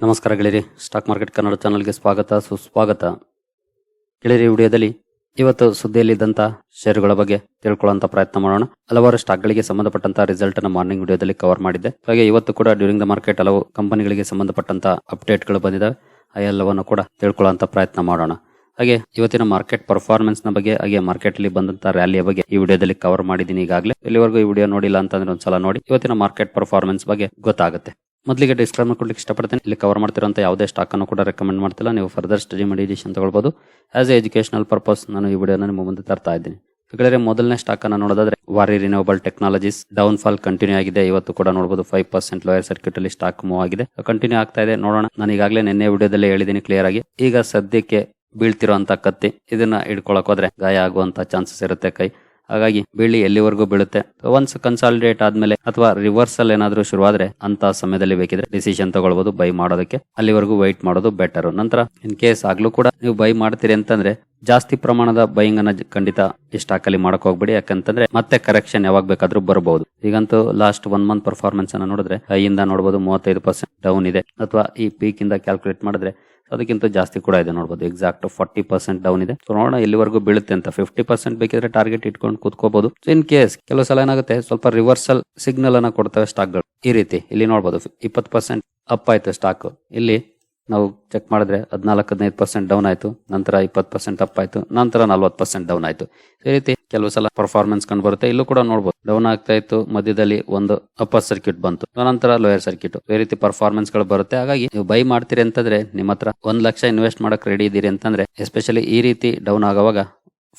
ನಮಸ್ಕಾರ ಗೆಳೆಯರಿ. Stock market Kannada ಚಾನಲ್ಗೆ ಸ್ವಾಗತ, ಸುಸ್ವಾಗತ. ಗೆಳೆಯರಿ ವಿಡಿಯೋದಲ್ಲಿ ಇವತ್ತು ಸುದ್ದಿಯಲ್ಲಿದ್ದಂಥ ಷೇರುಗಳ ಬಗ್ಗೆ ತಿಳ್ಕೊಳ್ಳುವಂತ ಪ್ರಯತ್ನ ಮಾಡೋಣ. ಹಲವಾರು ಸ್ಟಾಕ್ಗಳಿಗೆ ಸಂಬಂಧಪಟ್ಟಂತ ರಿಸಲ್ಟ್ ಅನ್ನು ಮಾರ್ನಿಂಗ್ ವಿಡಿಯೋದಲ್ಲಿ ಕವರ್ ಮಾಡಿದ್ದೆ. ಹಾಗೆ ಇವತ್ತು ಕೂಡ ಡ್ಯೂರಿಂಗ್ ದ ಮಾರ್ಕೆಟ್ ಹಲವು ಕಂಪನಿಗಳಿಗೆ ಸಂಬಂಧಪಟ್ಟಂತ ಅಪ್ಡೇಟ್ಗಳು ಬಂದಿದೆ ಆ ಎಲ್ಲವನ್ನು ಕೂಡ ತಿಳ್ಕೊಳ್ಳುವಂತ ಪ್ರಯತ್ನ ಮಾಡೋಣ. ಹಾಗೆ ಇವತ್ತಿನ ಮಾರ್ಕೆಟ್ ಪರ್ಫಾರ್ಮೆನ್ಸ್ನ ಬಗ್ಗೆ, ಹಾಗೆ ಮಾರ್ಕೆಟ್ ಅಲ್ಲಿ ಬಂದಂತ ರ್ಯಾಲಿಯ ಬಗ್ಗೆ ಈ ವಿಡಿಯೋದಲ್ಲಿ ಕವರ್ ಮಾಡಿದ್ದೀನಿ ಈಗಾಗಲೇ. ಇಲ್ಲಿವರೆಗೂ ಈ ವಿಡಿಯೋ ನೋಡಿಲ್ಲ ಅಂತಂದ್ರೆ ಒಂದ್ಸಲ ನೋಡಿ. ಇವತ್ತಿನ ಮಾರ್ಕೆಟ್ ಪರ್ಫಾರ್ಮೆನ್ಸ್ ಬಗ್ಗೆ ಗೊತ್ತಾಗುತ್ತೆ. ಮೊದಲಿಗೆ ಡಿಸ್ಕ್ಲೈಮರ್ ಕೊಡ್ಲಿಕ್ಕೆ ಇಷ್ಟಪಡ್ತೇನೆ. ಇಲ್ಲಿ ಕವರ್ ಮಾಡ್ತಿರೋಂಥ ಯಾವುದೇ ಸ್ಟಾಕ್ ಅನ್ನು ಕೂಡ ರೆಕಮೆಂಡ್ ಮಾಡ್ತಿಲ್ಲ. ನೀವು ಫರ್ದರ್ ಸ್ಟಡಿ ಮಾಡಿ ಡಿಸಿಷನ್ ತಗೊಳ್ಬೋದು. ಆಸ್ ಎ ಎಜುಕೇಶನಲ್ ಪರ್ಪಸ್ ನಾನು ಈ ವಿಡಿಯೋನ ನಿಮ್ಮ ಮುಂದೆ ತರ್ತಾ ಇದ್ದೀನಿ. ಹಾಗಾದ್ರೆ ಮೊದಲನೇ ಸ್ಟಾಕ್ ಅನ್ನು ನೋಡೋದಾದ್ರೆ Waaree noble technologies down fall continue ಆಗಿದೆ. ಇವತ್ತು ಕೂಡ ನೋಡಬಹುದು ಫೈವ್ ಪರ್ಸೆಂಟ್ ಲೋಯರ್ ಸರ್ಕ್ಯೂಟ್ ಅಲ್ಲಿ ಸ್ಟಾಕ್ ಮೂವ್ ಆಗಿದೆ. ಕಂಟಿನ್ಯೂ ಆಗ್ತಾ ಇದೆ. ನೋಡೋಣ. ನಾನು ಈಗಾಗಲೇ ನಿನ್ನೆ ವಿಡಿಯೋದಲ್ಲಿ ಹೇಳಿದ್ದೀನಿ ಕ್ಲಿಯರ್ ಆಗಿ. ಈಗ ಸದ್ಯಕ್ಕೆ ಬೀಳ್ತಿರೋಂತ ಕತ್ತಿ. ಇದನ್ನ ಹಿಡ್ಕೊಳಕ್ ಹೋದ್ರೆ ಗಾಯ ಆಗುವಂತ ಚಾನ್ಸಸ್ ಇರುತ್ತೆ ಕೈ. ಹಾಗಾಗಿ ಬೀಳಿ ಎಲ್ಲಿವರೆಗೂ ಬೀಳುತ್ತೆ? ಒನ್ಸ್ ಕನ್ಸಾಲಿಡೇಟ್ ಆದ್ಮೇಲೆ ಅಥವಾ ರಿವರ್ಸಲ್ ಏನಾದರೂ ಶುರುವಾದ್ರೆ ಅಂತ ಸಮಯದಲ್ಲಿ ಬೇಕಿದ್ರೆ ಡಿಸಿಷನ್ ತಗೊಳ್ಬಹುದು ಬೈ ಮಾಡೋದಕ್ಕೆ. ಅಲ್ಲಿವರೆಗೂ ವೈಟ್ ಮಾಡೋದು ಬೆಟರ್ ನಂತರ ಇನ್ ಕೇಸ್ ಆಗ್ಲೂ ಕೂಡ ನೀವು ಬೈ ಮಾಡ್ತೀರಿ ಅಂತಂದ್ರೆ ಜಾಸ್ತಿ ಪ್ರಮಾಣದ ಬೈಯಿಂಗ್ ಅನ್ನ ಖಂಡಿತ ಸ್ಟಾಕ್ ಅಲ್ಲಿ ಮಾಡಕ್ ಹೋಗ್ಬೇಡಿ. ಯಾಕಂತಂದ್ರೆ ಮತ್ತೆ ಕರೆಕ್ಷನ್ ಯಾವಾಗ ಬೇಕಾದ್ರೂ ಬರಬಹುದು ಈಗಂತೂ ಲಾಸ್ಟ್ ಒನ್ ಮಂತ್ ಪರ್ಫಾರ್ಮೆನ್ಸ್ ಅನ್ನ ನೋಡಿದ್ರೆ ಐಯಿಂದ ನೋಡಬಹುದು ಮೂವತ್ತೈದು ಪರ್ಸೆಂಟ್ ಡೌನ್ ಇದೆ. ಅಥವಾ ಈ ಪೀಕ್ ಇಂದ ಕ್ಯಾಲ್ಕುಲೇಟ್ ಮಾಡಿದ್ರೆ ಅದಕ್ಕಿಂತ ಜಾಸ್ತಿ ಕೂಡ ಇದೆ ನೋಡಬಹುದು ಎಕ್ಸಾಕ್ಟ್ ಫಾರ್ಟಿ ಪರ್ಸೆಂಟ್ ಡೌನ್ ಇದೆ. ಸೊ ನೋಡೋಣ ಎಲ್ಲಿವರೆಗೂ ಬೀಳುತ್ತೆ ಅಂತ. ಫಿಫ್ಟಿ ಪರ್ಸೆಂಟ್ ಬೇಕಿದ್ರೆ ಟಾರ್ಗೆಟ್ ಇಟ್ಕೊಂಡು ಕೂತ್ಕೋಬಹುದು ಇನ್ ಕೇಸ್ ಕೆಲವು ಸಲ ಏನಾಗುತ್ತೆ, ಸ್ವಲ್ಪ ರಿವರ್ಸಲ್ ಸಿಗ್ನಲ್ ಅನ್ನ ಕೊಡ್ತವೆ ಸ್ಟಾಕ್ಗಳು ಈ ರೀತಿ, ಇಲ್ಲಿ ನೋಡಬಹುದು ಇಪ್ಪತ್ತು ಪರ್ಸೆಂಟ್ ಅಪ್ ಆಯ್ತು ಸ್ಟಾಕ್ ಇಲ್ಲಿ ನಾವು ಚೆಕ್ ಮಾಡಿದ್ರೆ ಹದಿನಾಲ್ಕು, ಹದಿನೈದು ಪರ್ಸೆಂಟ್ ಡೌನ್ ಆಯಿತು, ನಂತರ ಇಪ್ಪತ್ತು ಪರ್ಸೆಂಟ್ ಅಪ್ ಆಯಿತು, ನಂತರ ನಲ್ವತ್ತು ಪರ್ಸೆಂಟ್ ಡೌನ್ ಆಯಿತು. ಈ ರೀತಿ ಕೆಲವು ಸಲ ಪರ್ಫಾರ್ಮೆನ್ಸ್ ಕಂಡು ಬರುತ್ತೆ. ಇಲ್ಲೂ ಕೂಡ ನೋಡಬಹುದು ಡೌನ್ ಆಗ್ತಾ ಇತ್ತು, ಮಧ್ಯದಲ್ಲಿ ಒಂದು ಅಪ್ಪರ್ ಸರ್ಕ್ಯೂಟ್ ಬಂತು. ನಂತರ ಲೋಯರ್ ಸರ್ಕ್ಯೂಟ್ ಈ ರೀತಿ ಪರ್ಫಾರ್ಮೆನ್ಸ್ಗಳು ಬರುತ್ತೆ. ಹಾಗಾಗಿ ನೀವು ಬೈ ಮಾಡ್ತೀರಿ ಅಂತಂದ್ರೆ ನಿಮ್ಮ ಹತ್ರ ಒಂದ್ ಲಕ್ಷ ಇನ್ವೆಸ್ಟ್ ಮಾಡಕ್ ರೆಡಿ ಇದ್ದೀರಿ ಅಂತಂದ್ರೆ ಎಸ್ಪೆಷಲಿ ಈ ರೀತಿ ಡೌನ್ ಆಗುವಾಗ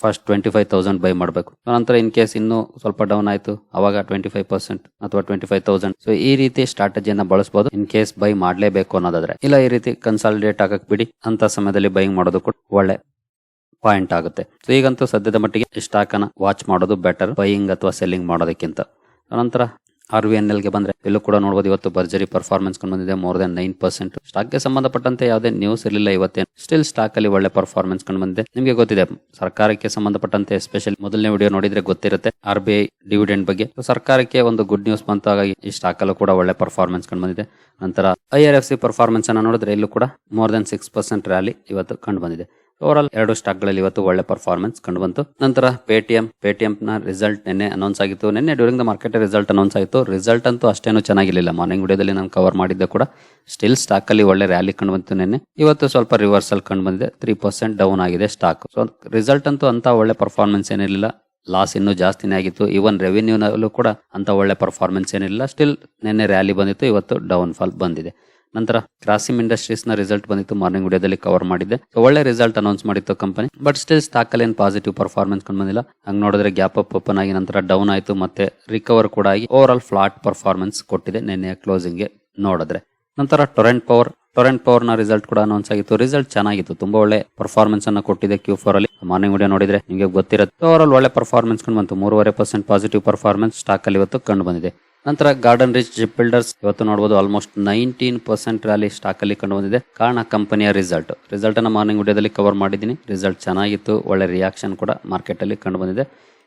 first twenty five thousand buy ಮಾಡಬೇಕು. ನಂತರ ಇನ್ ಕೇಸ್ ಇನ್ನೂ ಸ್ವಲ್ಪ ಡೌನ್ ಆಯಿತು, ಅವಾಗ ಟ್ವೆಂಟಿ ಫೈವ್ ಪರ್ಸೆಂಟ್ ಅಥವಾ ಟ್ವೆಂಟಿ ಫೈವ್ ತೌಸಂಡ್ ಸೊ ಈ ರೀತಿ ಸ್ಟ್ರಾಟಜಿಯನ್ನ ಬಳಸಬಹುದು ಇನ್ ಕೇಸ್ ಬೈ ಮಾಡಲೇಬೇಕು ಅನ್ನೋದಾದ್ರೆ. ಇಲ್ಲ, ಈ ರೀತಿ ಕನ್ಸಾಲಿಡೇಟ್ ಆಗಕ್ ಬಿಡಿ. ಅಂತ ಸಮಯದಲ್ಲಿ ಬೈಯಿಂಗ್ ಮಾಡೋದು ಕೂಡ ಒಳ್ಳೆ ಪಾಯಿಂಟ್ ಆಗುತ್ತೆ. ಸೊ ಈಗಂತೂ ಸದ್ಯದ ಮಟ್ಟಿಗೆ ಸ್ಟಾಕ್ ಅನ್ನ ವಾಚ್ ಮಾಡೋದು ಬೆಟರ್ ಬೈಯಿಂಗ್ ಅಥವಾ ಸೆಲ್ಲಿಂಗ್ ಮಾಡೋದಕ್ಕಿಂತ. ನಂತರ ಆರ್ ವಿ ಎನ್ ಎಲ್ಗೆ ಬಂದ್ರೆ ಇಲ್ಲೂ ಕೂಡ ನೋಡಬಹುದು ಇವತ್ತು ಭರ್ಜರಿ ಪರ್ಫಾರ್ಮೆನ್ಸ್ ಕಂಡು ಬಂದಿದೆ. ಮೋರ್ ದನ್ ನೈನ್ ಪರ್ಸೆಂಟ್ ಸ್ಟಾಕ್ಗೆ ಸಂಬಂಧಪಟ್ಟಂತೆ ಯಾವುದೇ ನ್ಯೂಸ್ ಇರಲಿಲ್ಲ ಇವತ್ತೇ ಸ್ಟಿಲ್ ಸ್ಟಾಕ್ ಅಲ್ಲಿ ಒಳ್ಳೆ ಪರ್ಫಾರ್ಮೆನ್ಸ್ ಕಂಡು ಬಂದಿದೆ. ನಿಮಗೆ ಗೊತ್ತಿದೆ, ಸರ್ಕಾರಕ್ಕೆ ಸಂಬಂಧಪಟ್ಟಂತೆ ಎಸ್ಪೆಷಲಿ ಮೊದಲನೇ ವಿಡಿಯೋ ನೋಡಿದ್ರೆ ಗೊತ್ತಿರುತ್ತೆ ಆರ್ ಬಿ ಐ ಡಿವಿಡೆಂಡ್ ಬಗ್ಗೆ. ಸರ್ಕಾರಕ್ಕೆ ಒಂದು ಗುಡ್ ನ್ಯೂಸ್ ಬಂತು. ಹಾಗಾಗಿ ಈ ಸ್ಟಾಕ್ ಅಲ್ಲೂ ಕೂಡ ಒಳ್ಳೆ ಪರ್ಫಾರ್ಮೆನ್ಸ್ ಕಂಡು ಬಂದಿದೆ. ನಂತರ I R F C performance ಅನ್ನ ನೋಡಿದ್ರೆ ಇಲ್ಲೂ ಕೂಡ more than six percent rally ಇವತ್ತು ಕಂಡು ಬಂದಿದೆ. ಓವರ್ ಎರಡು ಸ್ಟಾಕ್ಗಳಲ್ಲಿ ಇವತ್ತು ಒಳ್ಳೆ ಪರ್ಫಾರ್ಮೆನ್ಸ್ ಕಂಡು ಬಂತು ನಂತರ ಪೇಟಿಎಂ ಪೇಟಿಎಂ ನ ರಿಸಲ್ಟ್ ನಿನ್ನೆ ಅನೌನ್ಸ್ ಆಗಿತ್ತು. ನಿನ್ನೆ during the market result announce ಆಯಿತು ರಿಸಲ್ಟ್ ಅಂತೂ ಅಷ್ಟೇನು ಚೆನ್ನಾಗಿರಲಿಲ್ಲ. ಮಾರ್ನಿಂಗ್ ವಿಡಿಯೋದಲ್ಲಿ ನಾನು ಕವರ್ ಮಾಡಿದ್ದೆ ಕೂಡ. ಸ್ಟಿಲ್ ಸ್ಟಾಕ್ ಅಲ್ಲಿ ಒಳ್ಳೆ ರ್ಯಾಲಿ ಕಂಡು ಬಂತು ನಿನ್ನೆ. ಇವತ್ತು ಸ್ವಲ್ಪ ರಿವರ್ಸಲ್ ಕಂಡು ಬಂದಿದೆ ತ್ರೀ ಪರ್ಸೆಂಟ್ ಡೌನ್ ಆಗಿದೆ ಸ್ಟಾಕ್ ಸೊ ರಿಸಲ್ಟ್ ಅಂತೂ ಅಂತ ಒಳ್ಳೆ ಪರ್ಫಾರ್ಮೆನ್ಸ್ ಏನಿರಲಿಲ್ಲ. ಲಾಸ್ ಇನ್ನೂ ಜಾಸ್ತಿನೇ ಆಗಿತ್ತು. ಈವನ್ ರೆವಿನ್ಯೂನಲ್ಲೂ ಕೂಡ ಅಂತ ಒಳ್ಳೆ ಪರ್ಫಾರ್ಮೆನ್ಸ್ ಏನಿಲ್ಲ ಸ್ಟಿಲ್ ನಿನ್ನೆ ರ್ಯಾಲಿ ಬಂದಿತ್ತು. ಇವತ್ತು ಡೌನ್ ಫಾಲ್ ಬಂದಿದೆ. ನಂತರ ಕ್ರಾಸಿಮ್ ಇಂಡಸ್ಟ್ರೀಸ್ನ ರಿಸಲ್ಟ್ ಬಂದಿತ್ತು ಮಾರ್ನಿಂಗ್ ವಿಡಿಯೋದಲ್ಲಿ ಕವರ್ ಮಾಡಿದ್ದೆ. ಒಳ್ಳೆ ರಿಸಲ್ಟ್ ಅನೌನ್ಸ್ ಮಾಡಿತ್ತು ಕಂಪನಿ ಬಟ್ ಸ್ಟಿಲ್ ಸ್ಟಾಕ್ ಅಲ್ಲಿ ಏನು ಪಾಸಿಟಿವ್ ಪರ್ಫಾರ್ಮೆನ್ಸ್ ಕಂಡು ಬಂದಿಲ್ಲ. ಹಂಗ್ ನೋಡಿದ್ರೆ ಗ್ಯಾಪ್ ಅಪ್ ಓಪನ್ ಆಗಿ ನಂತರ ಡೌನ್ ಆಯಿತು, ಮತ್ತೆ ರಿಕವರ್ ಕೂಡ ಆಗಿ ಓವರ್ ಆಲ್ ಫ್ಲಾಟ್ ಪರ್ಫಾರ್ಮೆನ್ಸ್ ಕೊಟ್ಟಿದೆ ನಿನ್ನೆ ಕ್ಲೋಸಿಂಗ್ಗೆ ನೋಡಿದ್ರೆ. ನಂತರ ಟೊರೆಂಟ್ ಪವರ್ ಟೊರೆಂಟ್ ಪವರ್ನ ರಿಸಲ್ಟ್ ಕೂಡ ಅನೌನ್ಸ್ ಆಗಿತ್ತು. ರಿಸಲ್ಟ್ ಚೆನ್ನಾಗಿತ್ತು. ತುಂಬಾ ಒಳ್ಳೆ ಪರ್ಫಾರ್ಮೆನ್ಸ್ ಅನ್ನ ಕೊಟ್ಟಿದೆ ಕ್ಯೂ ಫೋರ್ ಅಲ್ಲಿ. ಮಾರ್ನಿಂಗ್ ವಿಡಿಯೋ ನೋಡಿದ್ರೆ ನಿಮಗೆ ಗೊತ್ತಿರುತ್ತೆ. ಓವರ್ ಆಲ್ ಒಳ್ಳೆ ಪರ್ಫಾರ್ಮೆನ್ಸ್ ಕಂಡು ಬಂತು. ಮೂರುವರೆ ಪರ್ಸೆಂಟ್ ಪಾಸಿಟಿವ್ ಪರ್ಫಾರ್ಮೆನ್ಸ್ ಸ್ಟಾಕ್ ಅಲ್ಲಿ ಇವತ್ತು ಕಂಡು ಬಂದಿದೆ. ನಂತರ ಗಾರ್ಡನ್ ರಿಚ್ ಜಿಪ್ ಬಿಲ್ಡರ್ಸ್ ಇವತ್ತು ನೋಡಬಹುದು almost nineteen percent rally stock ಅಲ್ಲಿ ಕಂಡು ಬಂದಿದೆ ಕಾರಣ ಕಂಪನಿಯ ರಿಸಲ್ಟ್ ರಿಸಲ್ಟ್ ಅನ್ನ ಮಾರ್ನಿಂಗ್ ವಿಡಿಯೋದಲ್ಲಿ ಕವರ್ ಮಾಡಿದ್ದೀನಿ. ರಿಸಲ್ಟ್ ಚೆನ್ನಾಗಿತ್ತು. ಒಳ್ಳೆ ರಿಯಾಕ್ಷನ್ ಕೂಡ ಮಾರ್ಕೆಟ್ ಅಲ್ಲಿ ಕಂಡು ಬಂದಿದೆ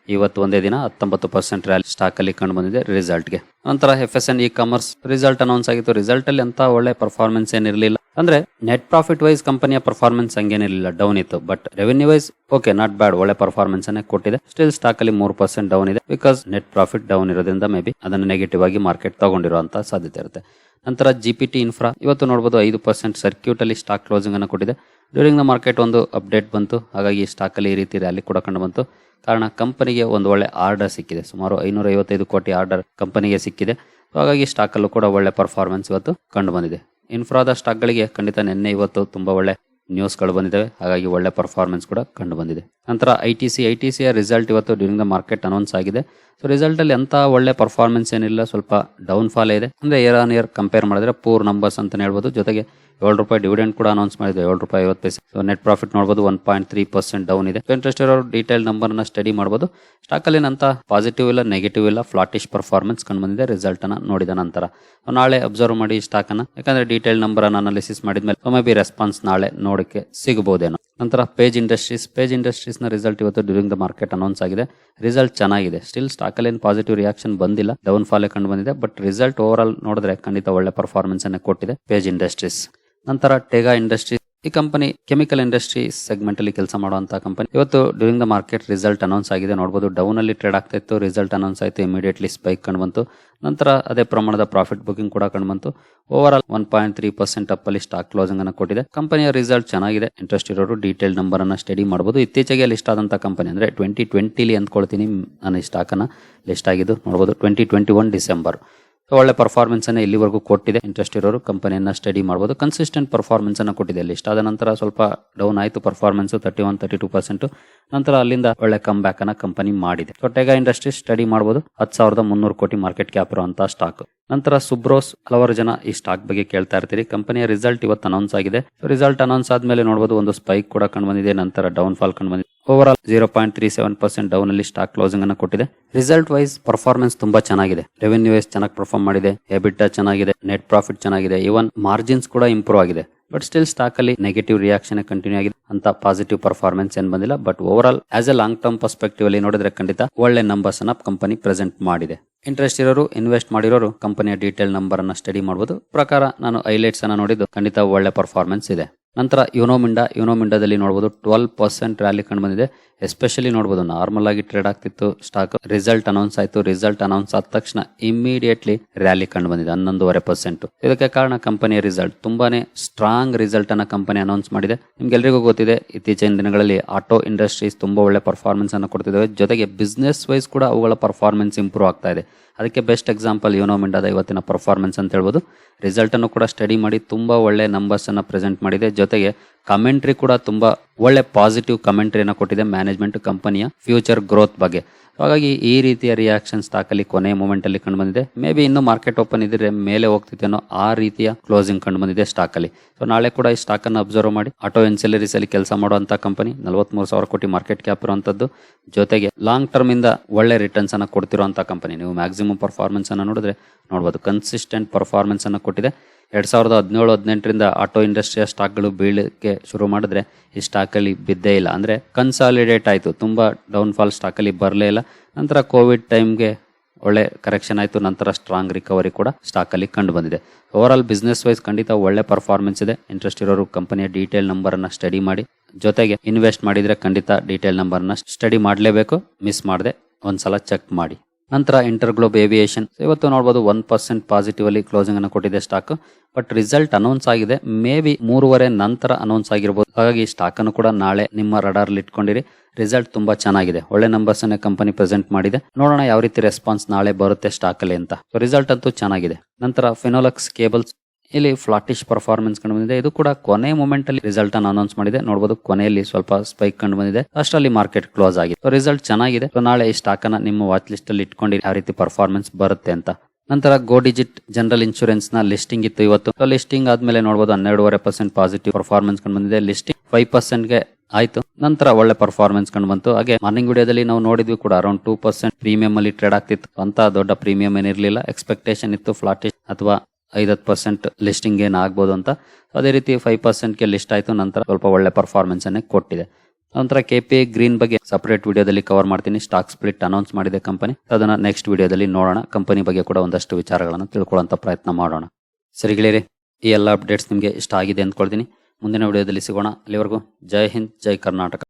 ಇವತ್ತು ಒಂದೇ ದಿನ ಹತ್ತೊಂಬತ್ತು ಪರ್ಸೆಂಟ್ ರ್ಯಾಲಿ ಸ್ಟಾಕ್ ಅಲ್ಲಿ ಕಂಡು ಬಂದಿದೆ ರಿಸಲ್ಟ್ಗೆ ನಂತರ F S N E commerce result announce ಆಗಿತ್ತು. ರಿಸಲ್ಟ್ ಅಲ್ಲಿ ಅಂತ ಒಳ್ಳೆ ಪರ್ಫಾರ್ಮೆನ್ಸ್ ಏನಿರಲಿಲ್ಲ. ಅಂದ್ರೆ ನೆಟ್ ಪ್ರಾಫಿಟ್ ವೈಸ್ ಕಂಪನಿಯ ಪರ್ಫಾರ್ಮೆನ್ಸ್ ಹಂಗೇನಿರಲಿಲ್ಲ. ಡೌನ್ ಇತ್ತು. But revenue wise okay not bad ಒಳ್ಳೆ ಪರ್ಫಾರ್ಮೆನ್ಸ್ ಅನ್ನೇ ಕೊಟ್ಟಿದೆ. ಸ್ಟಿಲ್ ಸ್ಟಾಕ್ ಅಲ್ಲಿ ಮೂರು ಪರ್ಸೆಂಟ್ ಡೌನ್ ಇದೆ. ಬಿಕಾಸ್ ನೆಟ್ ಪ್ರಾಫಿಟ್ ಡೌನ್ ಇರೋದ್ರಿಂದ ಮೇ ಬಿ ಅದನ್ನು ನೆಗೆಟಿವ್ ಆಗಿ ಮಾರ್ಕೆಟ್ ತಗೊಂಡಿರುವಂತಹ ಸಾಧ್ಯತೆ ಇರುತ್ತೆ. ನಂತರ ಜಿ ಪಿ ಟಿ ಇನ್ಫ್ರಾ ಇವತ್ತು ನೋಡಬಹುದು ಐದು ಪರ್ಸೆಂಟ್ ಸರ್ಕ್ಯೂಟ್ ಅಲ್ಲಿ ಸ್ಟಾಕ್ ಕ್ಲೋಸಿಂಗ್ ಅನ್ನು ಕೊಟ್ಟಿದೆ. ಡ್ಯೂರಿಂಗ್ ದ ಮಾರ್ಕೆಟ್ ಒಂದು ಅಪ್ಡೇಟ್ ಬಂತು. ಹಾಗಾಗಿ ಸ್ಟಾಕಲ್ಲಿ ಈ ರೀತಿ ರ್ಯಾಲಿ ಕೂಡ ಕಂಡು ಬಂತು. ಕಾರಣ ಕಂಪನಿಗೆ ಒಂದು ಒಳ್ಳೆ ಆರ್ಡರ್ ಸಿಕ್ಕಿದೆ. ಸುಮಾರು ಐನೂರ ಐವತ್ತೈದು ಕೋಟಿ ಆರ್ಡರ್ ಕಂಪನಿಗೆ ಸಿಕ್ಕಿದೆ. ಹಾಗಾಗಿ ಸ್ಟಾಕಲ್ಲೂ ಕೂಡ ಒಳ್ಳೆ ಪರ್ಫಾರ್ಮೆನ್ಸ್ ಇವತ್ತು ಕಂಡು ಬಂದಿದೆ. ಇನ್ಫ್ರಾದ ಸ್ಟಾಕ್ಗಳಿಗೆ ಖಂಡಿತ ನಿನ್ನೆ ಇವತ್ತು ತುಂಬಾ ಒಳ್ಳೆ ನ್ಯೂಸ್ಗಳು ಬಂದಿದ್ದಾವೆ. ಹಾಗಾಗಿ ಒಳ್ಳೆ ಪರ್ಫಾರ್ಮೆನ್ಸ್ ಕೂಡ ಕಂಡು ಬಂದಿದೆ. ನಂತರ I T C I T ಸಿಯ ರಿಸಲ್ಟ್ ಇವತ್ತು ಡ್ಯೂರಿಂಗ್ ದ ಮಾರ್ಕೆಟ್ ಅನೌನ್ಸ್ ಆಗಿದೆ. ಸೊ ರಿಸಲ್ಟಲ್ಲಿ ಎಂಥ ಒಳ್ಳೆ ಪರ್ಫಾರ್ಮೆನ್ಸ್ ಏನಿಲ್ಲ. ಸ್ವಲ್ಪ ಡೌನ್ ಫಾಲ್ ಇದೆ. ಅಂದರೆ ಇಯರ್ ಆನ್ ಇಯರ್ ಕಂಪೇರ್ ಮಾಡಿದ್ರೆ ಪೂರ್ ನಂಬರ್ಸ್ ಅಂತಲೇ ಹೇಳ್ಬೋದು. ಜೊತೆಗೆ ಏಳು ರೂಪಾಯಿ ಡಿವಿಡೆಂಡ್ ಕೂಡ ಅನೌನ್ಸ್ ಮಾಡಿದೆ. ಏಳು ರೂಪಾಯಿ ಐವತ್ತು ಪೈಸೆ. ಸೊ ನೆಟ್ ಪ್ರಾಫಿಟ್ ನೋಡಬಹುದು one point three percent down ಇದೆ. ಇಂಟ್ರೆಸ್ಟ್ ಇರೋ ಡೀಟೇಲ್ ನಂಬರ್ನ ಸ್ಟಡಿ ಮಾಡಬಹುದು ಸ್ಟಾಕ್ ಅಲ್ಲಿ ಪಾಸಿಟಿವ್ ಇಲ್ಲ ನೆಗೆಟಿವ್ ಇಲ್ಲ ಫ್ಲಾಟಿಶ್ ಪರ್ಫಾರ್ಮೆನ್ಸ್ ಕಂಡು ಬಂದಿದೆ. ರಿಸಲ್ಟ್ ಅನ್ನ ನೋಡಿದ ನಂತರ. ನಾಳೆ ಅಬ್ಸರ್ವ್ ಮಾಡಿ ಸ್ಟಾಕ್ ಅನ್ನ. ಯಾಕಂದ್ರೆ ಡೀಟೇಲ್ ನಂಬರ್ ಅನ್ನ ಅನಾಲಿಸಿಸ್ ಮಾಡಿದ್ಮೇಲೆ ಮೇ ಬಿ ರೆಸ್ಪಾನ್ಸ್ ನಾಳೆ ನೋಡಕ್ಕೆ ಸಿಗಬಹುದೇನೋ ನಂತರ ಪೇಜ್ ಇಂಡಸ್ಟ್ರೀಸ್ ಪೇಜ್ ಇಂಡಸ್ಟ್ರೀಸ್ನ ರಿಸಲ್ಟ್ ಇವತ್ತು ಡ್ಯೂರಿಂಗ್ ದ ಮಾರ್ಕೆಟ್ ಅನೌನ್ಸ್ ಆಗಿದೆ. ರಿಸಲ್ಟ್ ಚೆನ್ನಾಗಿದೆ. ಸ್ಟಿಲ್ ಸ್ಟಾಕ್ ಅಲ್ಲಿ ಪಾಸಿಟಿವ್ ರಿಯಾಕ್ಷನ್ ಬಂದಿಲ್ಲ. ಡೌನ್ ಫಾಲೆ ಕಂಡು ಬಂದಿದೆ. ಬಟ್ ರಿಸಲ್ಟ್ ಓವರ್ ಆಲ್ ನೋಡಿದ್ರೆ ಖಂಡಿತ ಒಳ್ಳೆ ಪರ್ಫಾರ್ಮೆನ್ಸ್ ಅನ್ನ ಕೊಟ್ಟಿದೆ ಪೇಜ್ ಇಂಡಸ್ಟ್ರೀಸ್ ನಂತರ ಟೆಗಾ ಇಂಡಸ್ಟ್ರಿ ಈ ಕಂಪನಿ ಕೆಮಿಕಲ್ ಇಂಡಸ್ಟ್ರಿ ಸೆಗ್ಮೆಂಟ್ ಅಲ್ಲಿ ಕೆಲಸ ಮಾಡುವಂತಹ ಕಂಪನಿ. ಇವತ್ತು during the market result announce ಆಗಿದೆ. ನೋಡಬಹುದು ಡೌನ್ ಅಲ್ಲಿ ಟ್ರೇಡ್ ಆಗ್ತಾ ಇತ್ತು. ರಿಸಲ್ಟ್ ಅನೌನ್ಸ್ ಆಯ್ತು. ಇಮಿಡಿಯೇಟ್ಲಿ ಸ್ಪೈಕ್ ಕಂಡು ಬಂತು. ನಂತರ ಅದೇ ಪ್ರಮಾಣದ ಪ್ರಾಫಿಟ್ ಬುಕಿಂಗ್ ಕೂಡ ಕಂಡು ಬಂತು. Over all one point three percent up ಅಲ್ಲಿ ಸ್ಟಾಕ್ ಕ್ಲೋಸಿಂಗ್ ಅನ್ನು ಕೊಟ್ಟಿದೆ. ಕಂಪನಿಯ ರಿಸಲ್ಟ್ ಚೆನ್ನಾಗಿದೆ. ಇಂಟ್ರೆಸ್ಟ್ ಇರೋರು ಡೀಟೇಲ್ ನಂಬರ್ ಅನ್ನ ಸ್ಟಡಿ ಮಾಡಬಹುದು ಇತ್ತೀಚೆಗೆ ಲಿಸ್ಟ್ ಆದಂತಹ ಕಂಪನಿ ಅಂದ್ರೆ ಟ್ವೆಂಟಿ ಟ್ವೆಂಟಿಲಿ ಅಂದ್ಕೊಳ್ತೀನಿ. ನಾನು ಈ ಸ್ಟಾಕ್ ಅನ್ನ ಲಿಸ್ಟ್ ಆಗಿದ್ದು ನೋಡಬಹುದು ಟ್ವೆಂಟಿ ಟ್ವೆಂಟಿ ಒನ್ ಡಿಸೆಂಬರ್. ಒಳ್ಳೆ ಪರ್ಫಾರ್ಮೆನ್ಸ್ ಅನ್ನ ಇಲ್ಲಿವರೆಗೂ ಕೊಟ್ಟಿದೆ. ಇಂಟ್ರೆಸ್ಟ್ ಇರೋರು ಕಂಪನಿಯನ್ನ ಸ್ಟಡಿ ಮಾಡಬಹುದು ಕನ್ಸಿಸ್ಟೆಂಟ್ ಪರ್ಫಾರ್ಮೆನ್ಸ್ ಅನ್ನ ಕೊಟ್ಟಿದೆ ಲಿಸ್ಟ್ ಆದ ನಂತರ ಸ್ವಲ್ಪ ಡೌನ್ ಆಯಿತು performance thirty one thirty two percent ನಂತರ ಅಲ್ಲಿಂದ ಒಳ್ಳೆ ಕಮ್ ಬ್ಯಾಕ್ ಅನ್ನ ಕಂಪನಿ ಮಾಡಿದೆ. ಸೊ ಟೆಗಾ ಇಂಡಸ್ಟ್ರಿ ಸ್ಟಡಿ ಮಾಡಬಹುದು ಹತ್ತು ಸಾವಿರದ ಮುನ್ನೂರು ಕೋಟಿ ಮಾರ್ಕೆಟ್ ಕ್ಯಾಪ್ ಇರುವಂತ ಸ್ಟಾಕ್ ನಂತರ ಸುಬ್ರೋಸ್ ಹಲವಾರು ಜನ ಈ ಸ್ಟಾಕ್ ಬಗ್ಗೆ ಕೇಳ್ತಾ ಇರ್ತೀರಿ. ಕಂಪನಿಯ ರಿಸಲ್ಟ್ ಇವತ್ತು ಅನೌನ್ಸ್ ಆಗಿದೆ. ರಿಸಲ್ಟ್ ಅನೌನ್ಸ್ ಆದ್ಮೇಲೆ ನೋಡಬಹುದು ಒಂದು ಸ್ಪೈಕ್ ಕೂಡ ಕಂಡು ಬಂದಿದೆ. ನಂತರ ಡೌನ್ ಫಾಲ್ ಕಂಡು ಬಂದಿದೆ. Over all zero point three seven percent down ಅಲ್ಲಿ ಸ್ಟಾಕ್ ಕ್ಲೋಸಿಂಗ್ ಅನ್ನು ಕೊಟ್ಟಿದೆ. ರಿಸಲ್ಟ್ ವೈಸ್ ಪರ್ಫಾರ್ಮೆನ್ಸ್ ತುಂಬಾ ಚೆನ್ನಾಗಿದೆ. ರೆವೆನ್ಯೂ ವೈಸ್ ಚೆನ್ನಾಗಿ ಪರ್ಫಾರ್ಮ್ ಮಾಡಿದೆ. ಎಬಿಟಾ ಚೆನ್ನಾಗಿದೆ. ನೆಟ್ ಪ್ರಾಫಿಟ್ ಚೆನ್ನಾಗಿದೆ. ಇವನ್ ಮಾರ್ಜಿನ್ಸ್ ಕೂಡ ಇಂಪ್ರೂವ್ ಆಗಿದೆ. ಬಟ್ ಸ್ಟಿಲ್ ಸ್ಟಾಕ್ ಅಲ್ಲಿ ನೆಗೆಟಿವ್ ರಿಯಾಕ್ಷನ್ ಕಂಟಿನ್ಯೂ ಆಗಿದೆ. ಅಂತ ಪಾಸಿಟಿವ್ ಪರ್ಫಾರ್ಮೆನ್ಸ್ ಏನ್ ಬಂದಿಲ್ಲ. But over all as a long term perspective ಅಲ್ಲಿ ನೋಡಿದ್ರೆ ಖಂಡಿತ ಒಳ್ಳೆ ನಂಬರ್ಸ್ ಅನ್ನ ಕಂಪನಿ ಪ್ರೆಸೆಂಟ್ ಮಾಡಿದೆ. ಇಂಟ್ರೆಸ್ಟ್ ಇರೋರು ಇನ್ವೆಸ್ಟ್ ಮಾಡಿರೋರು ಕಂಪನಿಯ ಡೀಟೇಲ್ ನಂಬರ್ ಅನ್ನ ಸ್ಟಡಿ ಮಾಡಬಹುದು ಪ್ರಕಾರ ನಾನು ಹೈಲೈಟ್ಸ್ ಅನ್ನ ನೋಡಿದ್ದು ಖಂಡಿತ ಒಳ್ಳೆ ಪರ್ಫಾರ್ಮೆನ್ಸ್ ಇದೆ. ನಂತರ ಯುನೋಮಿಂಡಾ ಯುನೋಮಿಂಡಾದಲ್ಲಿ ನೋಡಬಹುದು ಟ್ವೆಲ್ ಪರ್ಸೆಂಟ್ ರ್ಯಾಲಿ ಕಂಡು ಬಂದಿದೆ. ಎಸ್ಪೆಷಲಿ ನೋಡ್ಬೋದು ನಾರ್ಮಲ್ ಆಗಿ ಟ್ರೇಡ್ ಆಗ್ತಿತ್ತು ಸ್ಟಾಕ್ ರಿಸಲ್ಟ್ ಅನೌನ್ಸ್ ಆಯ್ತು ರಿಸಲ್ಟ್ ಅನೌನ್ಸ್ ಆದ ತಕ್ಷಣ ಇಮಿಡಿಯೇಟ್ಲಿ ರ್ಯಾಲಿ ಕಂಡು ಬಂದಿದೆ, ಹನ್ನೊಂದುವರೆ ಪರ್ಸೆಂಟ್ ಇದಕ್ಕೆ ಕಾರಣ ಕಂಪನಿಯ ರಿಸಲ್ಟ್ ತುಂಬಾನೇ ಸ್ಟ್ರಾಂಗ್ ರಿಸಲ್ಟ್ ಅನ್ನ ಕಂಪನಿ ಅನೌನ್ಸ್ ಮಾಡಿದೆ. ನಿಮ್ಗೆಲ್ರಿಗೂ ಗೊತ್ತಿದೆ, ಇತ್ತೀಚಿನ ದಿನಗಳಲ್ಲಿ ಆಟೋ ಇಂಡಸ್ಟ್ರೀಸ್ ತುಂಬಾ ಒಳ್ಳೆ ಪರ್ಫಾರ್ಮೆನ್ಸ್ ಅನ್ನು ಕೊಡ್ತಿದ್ದಾವೆ. ಜೊತೆಗೆ ಬಿಸ್ನೆಸ್ ವೈಸ್ ಕೂಡ ಅವುಗಳ ಪರ್ಫಾರ್ಮೆನ್ಸ್ ಇಂಪ್ರೂವ್ ಆಗ್ತಾ ಇದೆ. ಅದಕ್ಕೆ ಬೆಸ್ಟ್ ಎಕ್ಸಾಂಪಲ್ ಯುನೋಮಿಂಡಾದ ಇವತ್ತಿನ ಪರ್ಫಾರ್ಮೆನ್ಸ್ ಅಂತ ಹೇಳ್ಬೋದು. ರಿಸಲ್ಟ್ ಅನ್ನು ಕೂಡ ಸ್ಟಡಿ ಮಾಡಿ ತುಂಬಾ ಒಳ್ಳೆ ನಂಬರ್ಸ್ ಅನ್ನ ಪ್ರೆಸೆಂಟ್ ಮಾಡಿದೆ. ಜೊತೆಗೆ ಕಮೆಂಟ್ರಿ ಕೂಡ ತುಂಬಾ ಒಳ್ಳೆ ಪಾಸಿಟಿವ್ ಕಮೆಂಟ್ರಿಯನ್ನು ಕೊಟ್ಟಿದೆ ಮ್ಯಾನೇಜ್ಮೆಂಟ್ ಕಂಪನಿಯ ಫ್ಯೂಚರ್ ಗ್ರೋತ್ ಬಗ್ಗೆ. ಹಾಗಾಗಿ ಈ ರೀತಿಯ ರಿಯಾಕ್ಷನ್ ಸ್ಟಾಕ್ ಅಲ್ಲಿ ಕೊನೆ ಮೂಮೆಂಟ್ ಅಲ್ಲಿ ಕಂಡು ಬಂದಿದೆ ಮೇ ಬಿ ಇನ್ನು ಮಾರ್ಕೆಟ್ ಓಪನ್ ಇದ್ರೆ ಮೇಲೆ ಹೋಗ್ತಿತ್ತೇನೋ ಆ ರೀತಿಯ ಕ್ಲೋಸಿಂಗ್ ಕಂಡು ಬಂದಿದೆ ಸ್ಟಾಕ್ ಅಲ್ಲಿ. ಸೊ ನಾಳೆ ಕೂಡ ಈ ಸ್ಟಾಕ್ ಅನ್ನು ಅಬ್ಸರ್ವ್ ಮಾಡಿ. ಆಟೋ ಎನ್ಸೆಲರೀಸ್ ಅಲ್ಲಿ ಕೆಲಸ ಮಾಡುವಂತ ಕಂಪನಿ ನಲವತ್ಮೂರು ಸಾವಿರ ಕೋಟಿ ಮಾರ್ಕೆಟ್ ಕ್ಯಾಪ್ ಇರುವಂತದ್ದು. ಜೊತೆಗೆ ಲಾಂಗ್ ಟರ್ಮ್ ಇಂದ ಒಳ್ಳೆ ರಿಟರ್ನ್ಸ್ ಅನ್ನ ಕೊಡ್ತಿರುವಂತ ಕಂಪನಿ ನೀವು ಮ್ಯಾಕ್ಸಿಮಮ್ ಪರ್ಫಾರ್ಮೆನ್ಸ್ ಅನ್ನ ನೋಡಿದ್ರೆ ನೋಡಬಹುದು ಕನ್ಸಿಸ್ಟೆಂಟ್ ಪರ್ಫಾರ್ಮೆನ್ಸ್ ಅನ್ನ ಕೊಟ್ಟಿದೆ. ಎರಡ್ ಸಾವಿರದ ಹದಿನೇಳು, ಹದಿನೆಂಟರಿಂದ ಆಟೋ ಇಂಡಸ್ಟ್ರಿಯ ಸ್ಟಾಕ್ಗಳು ಬೀಳಕ್ಕೆ ಶುರು ಮಾಡಿದ್ರೆ ಈ ಸ್ಟಾಕಲ್ಲಿ ಬಿದ್ದೇ ಇಲ್ಲ. ಅಂದರೆ ಕನ್ಸಾಲಿಡೇಟ್ ಆಯಿತು. ತುಂಬ ಡೌನ್ ಫಾಲ್ ಸ್ಟಾಕ್ ಅಲ್ಲಿ ಬರಲೇ ಇಲ್ಲ. ನಂತರ ಕೋವಿಡ್ ಟೈಮ್ಗೆ ಒಳ್ಳೆ ಕರೆಕ್ಷನ್ ಆಯಿತು. ನಂತರ ಸ್ಟ್ರಾಂಗ್ ರಿಕವರಿ ಕೂಡ ಸ್ಟಾಕಲ್ಲಿ ಕಂಡು ಬಂದಿದೆ. ಓವರ್ ಆಲ್ ಬಿಸ್ನೆಸ್ ವೈಸ್ ಖಂಡಿತ ಒಳ್ಳೆ ಪರ್ಫಾರ್ಮೆನ್ಸ್ ಇದೆ. ಇಂಟ್ರೆಸ್ಟ್ ಇರೋರು ಕಂಪನಿಯ ಡೀಟೇಲ್ ನಂಬರ್ ಅನ್ನ ಸ್ಟಡಿ ಮಾಡಿ. ಜೊತೆಗೆ ಇನ್ವೆಸ್ಟ್ ಮಾಡಿದರೆ ಖಂಡಿತ ಡೀಟೇಲ್ ನಂಬರನ್ನು ಸ್ಟಡಿ ಮಾಡಲೇಬೇಕು. ಮಿಸ್ ಮಾಡದೆ ಒಂದ್ಸಲ ಚೆಕ್ ಮಾಡಿ. ನಂತರ ಇಂಟರ್ ಗ್ಲೋಬ್ ಏವಿಯೇಷನ್ ಇವತ್ತು ನೋಡ್ಬೋದು ಒನ್ ಪರ್ಸೆಂಟ್ ಪಾಸಿಟಿವ್ ಅಲ್ಲಿ ಕ್ಲೋಸಿಂಗ್ ಅನ್ನು ಕೊಟ್ಟಿದೆ ಸ್ಟಾಕ್ ಬಟ್ ರಿಸಲ್ಟ್ ಅನೌನ್ಸ್ ಆಗಿದೆ. ಮೇ ಬಿ ಮೂರುವರೆ ನಂತರ ಅನೌನ್ಸ್ ಆಗಿರ್ಬೋದು. ಹಾಗಾಗಿ ಸ್ಟಾಕ್ ಅನ್ನು ಕೂಡ ನಾಳೆ ನಿಮ್ಮ ರಡಾರ್ ಇಟ್ಕೊಂಡಿರಿ. ರಿಸಲ್ಟ್ ತುಂಬಾ ಚೆನ್ನಾಗಿದೆ. ಒಳ್ಳೆ ನಂಬರ್ಸ್ ಅನ್ನ ಕಂಪನಿ ಪ್ರೆಸೆಂಟ್ ಮಾಡಿದೆ. ನೋಡೋಣ ಯಾವ ರೀತಿ ರೆಸ್ಪಾನ್ಸ್ ನಾಳೆ ಬರುತ್ತೆ ಸ್ಟಾಕ್ ಅಲ್ಲಿ ಅಂತ. ರಿಸಲ್ಟ್ ಅಂತೂ ಚೆನ್ನಾಗಿದೆ. ನಂತರ ಫಿನೋಲಕ್ಸ್ ಕೇಬಲ್ಸ್ ಇಲ್ಲಿ ಫ್ಲಾಟಿಶ್ ಪರ್ಫಾರ್ಮೆನ್ಸ್ ಕಂಡು ಬಂದಿದೆ. ಇದು ಕೂಡ ಕೊನೆ ಮೂಮೆಂಟ್ ಅಲ್ಲಿ ರಿಸಲ್ಟ್ ಅನ್ನು ಅನೌನ್ಸ್ ಮಾಡಿದೆ. ನೋಡಬಹುದು ಕೊನೆಯಲ್ಲಿ ಸ್ವಲ್ಪ ಸ್ಪೈಕ್ ಕಂಡು ಬಂದಿದೆ. ಅಷ್ಟರಲ್ಲಿ ಮಾರ್ಕೆಟ್ ಕ್ಲೋಸ್ ಆಗಿದೆ. ರಿಸಲ್ಟ್ ಚೆನ್ನಾಗಿದೆ. ನಾಳೆ ಈ ಸ್ಟಾಕ್ ಅನ್ನ ನಿಮ್ಮ ವಾಚ್ ಲಿಸ್ಟ್ ಅಲ್ಲಿ ಇಟ್ಕೊಂಡು ಯಾವ ರೀತಿ ಪರ್ಫಾರ್ಮೆನ್ಸ್ ಬರುತ್ತೆ ಅಂತ. ನಂತರ ಗೋ ಡಿಜಿಟ್ ಜನರಲ್ ಇನ್ಶೂರೆನ್ಸ್ನ ಲಿಸ್ಟಿಂಗ್ ಇತ್ತು ಇವತ್ತು. ಲಿಸ್ಟಿಂಗ್ ಆದ್ಮೇಲೆ ನೋಡಬಹುದು ಹನ್ನೆರಡುವರೆ ಪರ್ಸೆಂಟ್ ಪಾಸಿಟಿವ್ ಪರ್ಫಾರ್ಮೆನ್ಸ್ ಕಂಡು ಬಂದಿದೆ. ಲಿಸ್ಟಿಂಗ್ ಫೈವ್ ಪರ್ಸೆಂಟ್ಗೆ ಆಯ್ತು. ನಂತರ ಒಳ್ಳೆ ಪರ್ಫಾರ್ಮೆನ್ಸ್ ಕಂಡು ಬಂತು. ಹಾಗೆ ಮಾರ್ನಿಂಗ್ ವಿಡಿಯೋದಲ್ಲಿ ನಾವು ನೋಡಿದ್ವಿ ಕೂಡ ಅರೌಂಡ್ ಟೂ ಪರ್ಸೆಂಟ್ ಪ್ರೀಮಿಯಂ ಅಲ್ಲಿ ಟ್ರೇಡ್ ಆಗ್ತಿತ್ತು. ಅಂತ ದೊಡ್ಡ ಪ್ರೀಮಿಯಂ ಏನಿರಲಿಲ್ಲ. ಎಕ್ಸ್ಪೆಕ್ಟೇಷನ್ ಇತ್ತು ಫ್ಲಾಟಿಶ್ ಅಥವಾ ಐದತ್ತು ಪರ್ಸೆಂಟ್ ಲಿಸ್ಟಿಂಗ್ ಏನು ಆಗ್ಬೋದು ಅಂತ. ಅದೇ ರೀತಿ ಫೈವ್ ಪರ್ಸೆಂಟ್ಗೆ ಲಿಸ್ಟ್ ಆಯಿತು, ನಂತರ ಸ್ವಲ್ಪ ಒಳ್ಳೆ ಪರ್ಫಾರ್ಮೆನ್ಸ್ ಅನ್ನೇ ಕೊಟ್ಟಿದೆ. ನಂತರ ಕೆ ಪಿ ಗ್ರೀನ್ ಬಗ್ಗೆ ಸಪರೇಟ್ ವಿಡಿಯೋದಲ್ಲಿ ಕವರ್ ಮಾಡ್ತೀನಿ. ಸ್ಟಾಕ್ ಸ್ಪ್ಲಿಟ್ ಅನೌನ್ಸ್ ಮಾಡಿದೆ ಕಂಪನಿ ಅದನ್ನ ನೆಕ್ಸ್ಟ್ ವಿಡಿಯೋದಲ್ಲಿ ನೋಡೋಣ. ಕಂಪನಿ ಬಗ್ಗೆ ಕೂಡ ಒಂದಷ್ಟು ವಿಚಾರಗಳನ್ನು ತಿಳ್ಕೊಳ್ಳೋಂಥ ಪ್ರಯತ್ನ ಮಾಡೋಣ. ಸರಿ ಗೆಳೆಯರೆ, ಈ ಎಲ್ಲ ಅಪ್ಡೇಟ್ಸ್ ನಿಮಗೆ ಇಷ್ಟ ಆಗಿದೆ ಅಂದ್ಕೊಳ್ತೀನಿ. ಮುಂದಿನ ವಿಡಿಯೋದಲ್ಲಿ ಸಿಗೋಣ. ಅಲ್ಲಿವರೆಗೂ ಜೈ ಹಿಂದ್, ಜೈ ಕರ್ನಾಟಕ.